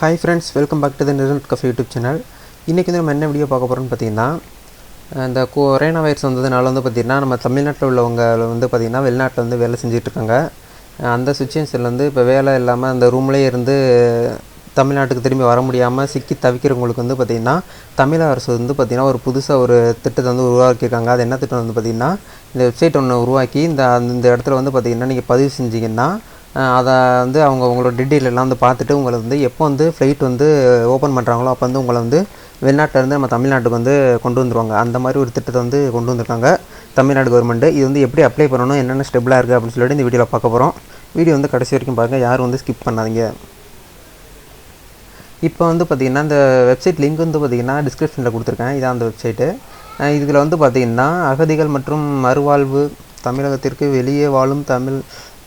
Hi friends welcome back to the Niral cafe YouTube channel இன்றைக்கி வந்து நம்ம என்ன வீடியோ பார்க்க போகிறோம்னு பார்த்தீங்கன்னா இந்த கொரோனா வைரஸ் வந்ததுனால வந்து பார்த்திங்கன்னா நம்ம தமிழ்நாட்டில் உள்ளவங்க வந்து பார்த்திங்கன்னா வெளிநாட்டில் வந்து வேலை செஞ்சிட்ருக்காங்க. அந்த சுச்சுவேஷனில் வந்து இப்போ வேலை இல்லாமல் அந்த ரூம்லேயே இருந்து தமிழ்நாட்டுக்கு திரும்பி வர முடியாமல் சிக்கி தவிக்கிறவங்களுக்கு வந்து பார்த்திங்கன்னா தமிழக அரசு வந்து பார்த்திங்கன்னா ஒரு புதுசாக ஒரு திட்டத்தை வந்து உருவாக்கியிருக்காங்க. அது என்ன திட்டம் வந்து பார்த்திங்கன்னா இந்த வெப்சைட் ஒன்று உருவாக்கி இந்த இந்த இடத்துல வந்து பார்த்திங்கன்னா நீங்கள் பதிவு செஞ்சீங்கன்னா அதை வந்து அவங்க உங்களோட டீட்டெயில் எல்லாம் வந்து பார்த்துட்டு உங்களை வந்து எப்போ வந்து ஃப்ளைட் வந்து ஓப்பன் பண்ணுறாங்களோ அப்போ வந்து உங்களை வந்து வெளிநாட்டிலேருந்து நம்ம தமிழ்நாட்டுக்கு வந்து கொண்டு வந்துருவாங்க. அந்த மாதிரி ஒரு திட்டத்தை வந்து கொண்டு வந்திருக்காங்க தமிழ்நாடு கவர்மெண்ட்டு இது வந்து எப்படி அப்ளை பண்ணணும் என்னென்ன ஸ்டெப்லாம் இருக்குது அப்படின்னு சொல்லிட்டு இந்த வீடியோவில் பார்க்க போகிறோம் வீடியோ வந்து கடைசி வரைக்கும் பாருங்கள் யாரும் வந்து ஸ்கிப் பண்ணாதீங்க. இப்போ வந்து பார்த்திங்கன்னா இந்த வெப்சைட் லிங்க் வந்து பார்த்திங்கன்னா டிஸ்கிரிப்ஷனில் கொடுத்துருக்கேன். இதான் அந்த வெப்சைட்டு இதில் வந்து பார்த்திங்கன்னா அகதிகள் மற்றும் மறுவாழ்வு தமிழகத்திற்கு வெளியே வாழும் தமிழ்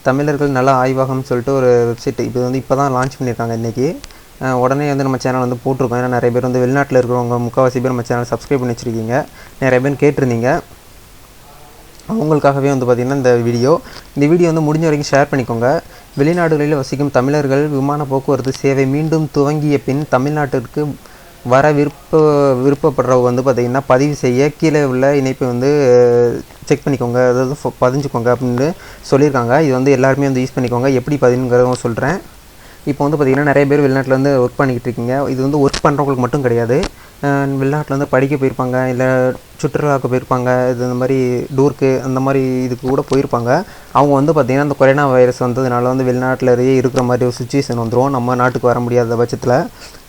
தமிழர்கள் நல்ல ஆய்வகம்னு சொல்லிட்டு ஒரு வெப்சைட் இது வந்து இப்போ தான் லான்ச் பண்ணியிருக்காங்க இன்றைக்கி உடனே வந்து நம்ம சேனல் வந்து போட்டிருக்கோம். ஏன்னா நிறைய பேர் வந்து வெளிநாட்டில் இருக்கிறவங்க முக்கால்வாசி பேர் நம்ம சேனல் சப்ஸ்கிரைப் பண்ணி வச்சுருக்கீங்க. நிறைய பேர் கேட்டிருந்தீங்க. அவங்களுக்காகவே வந்து பார்த்திங்கன்னா இந்த வீடியோ இந்த வீடியோ வந்து முடிஞ்ச வரைக்கும் ஷேர் பண்ணிக்கோங்க. வெளிநாடுகளில் வசிக்கும் தமிழர்கள் விமான போக்குவரத்து சேவை மீண்டும் துவங்கிய பின் தமிழ்நாட்டிற்கு வர விருப்ப விருப்பப்படுறவங்க வந்து பார்த்திங்கன்னா பதிவு செய்ய கீழே உள்ள இணைப்பை வந்து செக் பண்ணிக்கோங்க. அதாவது பதிஞ்சுக்கோங்க அப்படின்னு சொல்லியிருக்காங்க. இது வந்து எல்லாருமே வந்து யூஸ் பண்ணிக்கோங்க. எப்படி பதினுங்கிறத சொல்கிறேன் இப்போ வந்து பார்த்திங்கன்னா நிறைய பேர் வெளிநாட்டில் வந்து ஒர்க் பண்ணிக்கிட்டு இருக்கீங்க. இது வந்து ஒர்க் பண்ணுறவங்களுக்கு மட்டும் கிடையாது. வெளிநாட்டில் வந்து படிக்க போயிருப்பாங்க இல்லை சுற்றுலாவுக்கு போயிருப்பாங்க இது இந்த மாதிரி டூருக்கு அந்த மாதிரி இதுக்கு கூட போயிருப்பாங்க. அவங்க வந்து பார்த்திங்கன்னா இந்த கொரோனா வைரஸ் வந்ததுனால வந்து வெளிநாட்டிலேயே இருக்கிற மாதிரி ஒரு சுச்சுவேஷன் வந்துடும் நம்ம நாட்டுக்கு வர முடியாத பட்சத்தில்.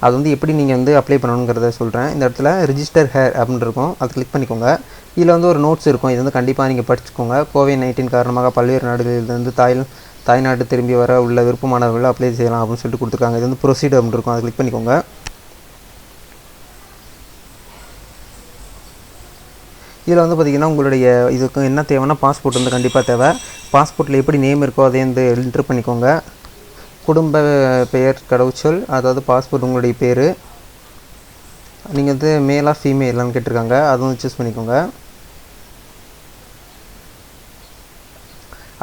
அது வந்து எப்படி நீங்கள் வந்து அப்ளை பண்ணணுங்கிறத சொல்கிறேன் இந்த இடத்துல ரிஜிஸ்டர் ஹேர் அப்படின்னு இருக்கும். அதை கிளிக் பண்ணிக்கோங்க. இதில் வந்து ஒரு நோட்ஸ் இருக்கும். இது வந்து கண்டிப்பாக நீங்கள் படிச்சுக்கோங்க. கோவிட் நைன்டீன் காரணமாக பல்வேறு நாடுகளிலிருந்து தாய் தாய்நாட்டு திரும்பி வர உள்ள விருப்பமானவர்கள் அப்ளை செய்யலாம் அப்படின்னு சொல்லிட்டு கொடுத்துருக்காங்க. இது வந்து ப்ரொசீட் அப்படின்னு இருக்கும். அதை கிளிக் பண்ணிக்கோங்க. இதில் வந்து பார்த்திங்கன்னா உங்களுடைய இதுக்கு என்ன தேவைன்னா பாஸ்போர்ட் வந்து கண்டிப்பாக தேவை. பாஸ்போர்ட்டில் எப்படி நேம் இருக்கோ அதை வந்து என்ட்ரு பண்ணிக்கோங்க. குடும்ப பெயர் கடவுச்சொல் அதாவது பாஸ்போர்ட் உங்களுடைய பேர். நீங்கள் வந்து மேலாக ஃபீமேலான்னு கேட்டிருக்காங்க. அதுவும் சூஸ் பண்ணிக்கோங்க.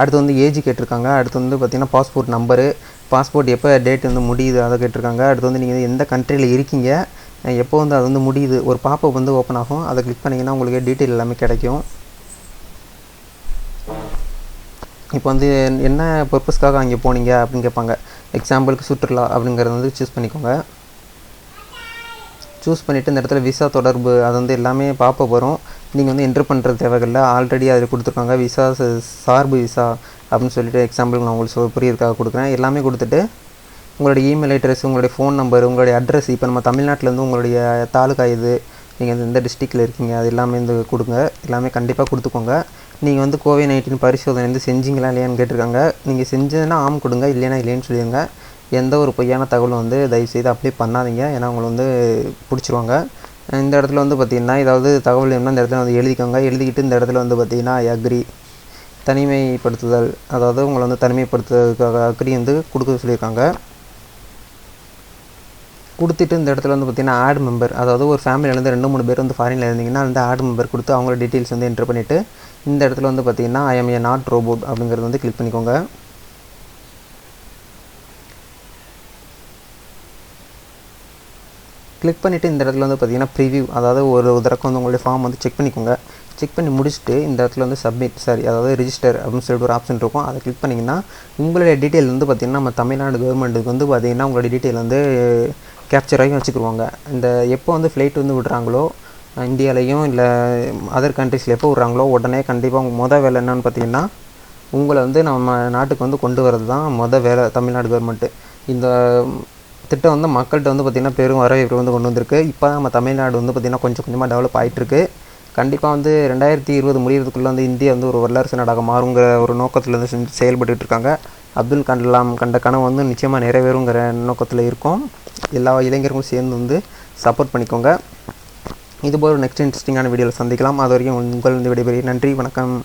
அடுத்து வந்து ஏஜ் கேட்டிருக்காங்க. அடுத்து வந்து பார்த்திங்கன்னா பாஸ்போர்ட் நம்பரு பாஸ்போர்ட் எப்போ டேட் வந்து முடியுது அதை கேட்டிருக்காங்க. அடுத்து வந்து நீங்கள் எந்த கண்ட்ரியில் இருக்கீங்க? எப்போ வந்து அது வந்து முடியுது ஒரு பாப்பப் வந்து ஓப்பன் ஆகும் அதை கிளிக் பண்ணிங்கன்னா உங்களுக்கு டீட்டெயில் எல்லாமே கிடைக்கும். இப்போ வந்து என்ன பர்பஸ்க்காக அங்கே போனீங்க அப்படின்னு கேட்பாங்க. எக்ஸாம்பிளுக்கு சுற்றுலா அப்படிங்கிறத வந்து சூஸ் பண்ணிக்கோங்க. சூஸ் பண்ணிவிட்டு இந்த இடத்துல விசா தொடர்பு அது வந்து எல்லாமே பார்ப்ப வரும். நீங்கள் வந்து என்ட்ரு பண்ணுறது தேவைகளில் ஆல்ரெடி அதில் கொடுத்துருக்காங்க விசா சார்பு விசா அப்படின்னு சொல்லிட்டு எக்ஸாம்பிள் நான் உங்களுக்கு சொல் கொடுக்குறேன். எல்லாமே கொடுத்துட்டு உங்களுடைய இமெயில் அட்ரஸ் உங்களுடைய ஃபோன் நம்பர் உங்களுடைய அட்ரஸ் இப்போ நம்ம தமிழ்நாட்டிலேருந்து உங்களுடைய தாலுக்கா இது நீங்கள் எந்த டிஸ்ட்ரிக்டில் இருக்கீங்க அது எல்லாமே வந்து கொடுங்க. எல்லாமே கண்டிப்பாக கொடுத்துக்கோங்க. நீங்கள் வந்து கோவிட் நைன்டீன் பரிசோதனை வந்து செஞ்சீங்களா இல்லையான்னு கேட்டிருக்காங்க. நீங்கள் செஞ்சதுன்னா ஆம் கொடுங்க இல்லைன்னா இல்லைன்னு சொல்லிடுங்க. எந்த ஒரு பொய்யான தகவலும் வந்து தயவுசெய்து அப்ளை பண்ணாதீங்க. ஏன்னா உங்களை வந்து பிடிச்சிருவாங்க. இந்த இடத்துல வந்து பார்த்திங்கன்னா ஏதாவது தகவல் வேணும்னா இந்த இடத்துல வந்து எழுதிக்கோங்க. எழுதிக்கிட்டு இந்த இடத்துல வந்து பார்த்திங்கன்னா அக்ரி தனிமைப்படுத்துதல் அதாவது உங்களை வந்து தனிமைப்படுத்துறதுக்காக அக்ரி வந்து கொடுக்க சொல்லியிருக்காங்க. கொடுத்துட்டு இந்த இடத்துல வந்து பார்த்திங்கன்னா ஆட் மெம்பர் அதாவது ஒரு ஃபேமிலியிலேருந்து ரெண்டு மூணு பேர் வந்து ஃபாரினில் இருந்தீங்கன்னா அந்த ஆட் மெம்பர் கொடுத்து அவங்களோட டீட்டெயில்ஸ் வந்து என்ட்ரு பண்ணிவிட்டு இந்த இடத்துல வந்து பார்த்திங்கன்னா I am a not robot அப்படிங்கிறது வந்து கிளிக் பண்ணிக்கோங்க. கிளிக் பண்ணிவிட்டு இந்த இடத்துல வந்து பார்த்தீங்கன்னா ப்ரிவியூ அதாவது ஒரு தடவை வந்து உங்களுடைய ஃபார்ம் வந்து செக் பண்ணிக்கோங்க. செக் பண்ணி முடிச்சுட்டு இந்த இடத்துல வந்து சப்மிட் சாரி அதாவது ரிஜிஸ்டர் அப்படின்னு சொல்லிட்டு ஒரு ஆப்ஷன் இருக்கும். அதை கிளிக் பண்ணிங்கன்னா உங்களுடைய டீட்டெயில் வந்து பார்த்திங்கன்னா நம்ம தமிழ்நாடு கவர்மெண்ட்டுக்கு வந்து பார்த்திங்கன்னா உங்களுடைய டீட்டெயில் வந்து கேப்சர் ஆகி வச்சுக்கிருவாங்க. இந்த எப்போ வந்து ஃப்ளைட் வந்து விடுறாங்களோ இந்தியாலையும் இல்லை அதர் கண்ட்ரிஸில் எப்போ விடுறாங்களோ உடனே கண்டிப்பாக உங்கள் மொதல் வேலை என்னன்னு பார்த்தீங்கன்னா உங்களை வந்து நம்ம நாட்டுக்கு வந்து கொண்டு வரது தான் மொதல் வேலை தமிழ்நாடு கவர்மெண்ட்டு இந்த திட்டம் வந்து மக்கள்கிட்ட வந்து பார்த்திங்கன்னா பெரும் வரவேற்பு வந்து கொண்டு வந்திருக்கு. இப்போ நம்ம தமிழ்நாடு வந்து பார்த்திங்கன்னா கொஞ்சம் கொஞ்சமாக டெவலப் ஆகிட்டுருக்கு கண்டிப்பாக வந்து ரெண்டாயிரத்தி இருபது முடிகிறதுக்குள்ளே வந்து இந்தியா வந்து ஒரு வரலாறு நாடாக மாறுங்கிற ஒரு நோக்கத்தில் வந்து செஞ்சு செயல்பட்டுருக்காங்க இருக்காங்க. அப்துல் கலாம் கண்ட கனவு வந்து நிச்சயமாக நிறைவேறுங்கிற நோக்கத்தில் இருக்கும். எல்லா இளைஞர்களும் சேர்ந்து வந்து சப்போர்ட் பண்ணிக்கோங்க. இதுபோல் நெக்ஸ்ட் இன்ட்ரெஸ்டிங்கான வீடியோவில் சந்திக்கலாம். அது வரைக்கும் உங்கள் விடைபெறுகிறேன். நன்றி வணக்கம்.